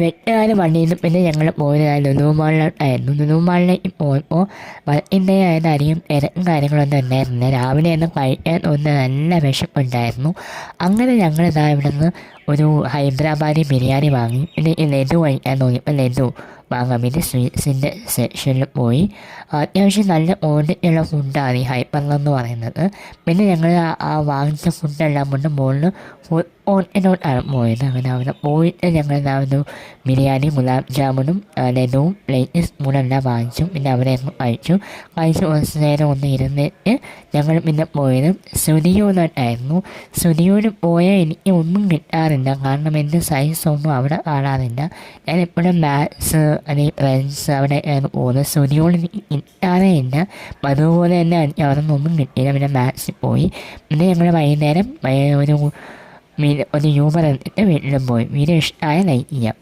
വെട്ടുകാർ വണ്ടിയിലും പിന്നെ ഞങ്ങൾ പോയതായി ലുലു മാളിലോട്ടായിരുന്നു ലുലു മാളിലേക്ക് പോയപ്പോൾ വർക്കിന്റെ ആയതായിരിക്കും തിരക്കും കാര്യങ്ങളൊന്നും ഉണ്ടായിരുന്നില്ല. രാവിലെ ഒന്ന് കഴിക്കാൻ ഒന്ന് നല്ല വിശപ്പുണ്ടായിരുന്നു. അങ്ങനെ ഞങ്ങൾ ഇതാ ഇവിടെ നിന്ന് ഒരു ഹൈദരാബാദി ബിരിയാണി വാങ്ങി. പിന്നെ ലഡു കഴിക്കാൻ തോന്നിയപ്പോൾ ലഡു വേണ്ടി സ്വീറ്റ്സിന്റെ സെക്ഷനിൽ പോയി. അത്യാവശ്യം നല്ല ക്വാണ്ടിറ്റിയുള്ള ഫുഡാണ് ഈ ഹൈപ്പറിലെന്ന് പറയുന്നത്. പിന്നെ ഞങ്ങൾ ആ വാങ്ങിച്ച ഫുഡെല്ലാം കൊണ്ട് മുകളിൽ ഫുഡ് ഓട്ടിലോട്ടാണ് പോയത്. അങ്ങനെ അവിടെ പോയിട്ട് ഞങ്ങൾ എന്താകുന്നു ബിരിയാണി ഗുലാബ് ജാമുനും ലഡുവും ലൈറ്റ് സ്പൂണെല്ലാം വാങ്ങിച്ചു. പിന്നെ അവിടെ ഞങ്ങൾ കഴിച്ചു കഴിച്ച് കുറച്ച് നേരം ഒന്ന് ഇരുന്നിട്ട് ഞങ്ങൾ പിന്നെ പോയത് സ്റ്റുഡിയോയിലോട്ടായിരുന്നു സ്റ്റുഡിയോയിൽ പോയാൽ എനിക്ക് ഒന്നും കിട്ടാറില്ല. കാരണം എന്റെ സൈസ് ഒന്നും അവിടെ കാണാറില്ല. ഞാൻ എപ്പോഴും മാത്സ് അല്ലെങ്കിൽ ആണ് പോകുന്നത് സ്റ്റുഡിയോയിൽ കിട്ടാതെ അപ്പം അതുപോലെ തന്നെ അവിടെ നിന്നൊന്നും കിട്ടിയില്ല. പിന്നെ മാത്സിൽ പോയി. പിന്നെ ഞങ്ങൾ വൈകുന്നേരം ഒരു ഒരു യൂബർ എടുത്തിട്ട് വീട്ടിലും പോയി. വീഡിയോ ഇഷ്ടമായ ലൈക്ക് ചെയ്യാം.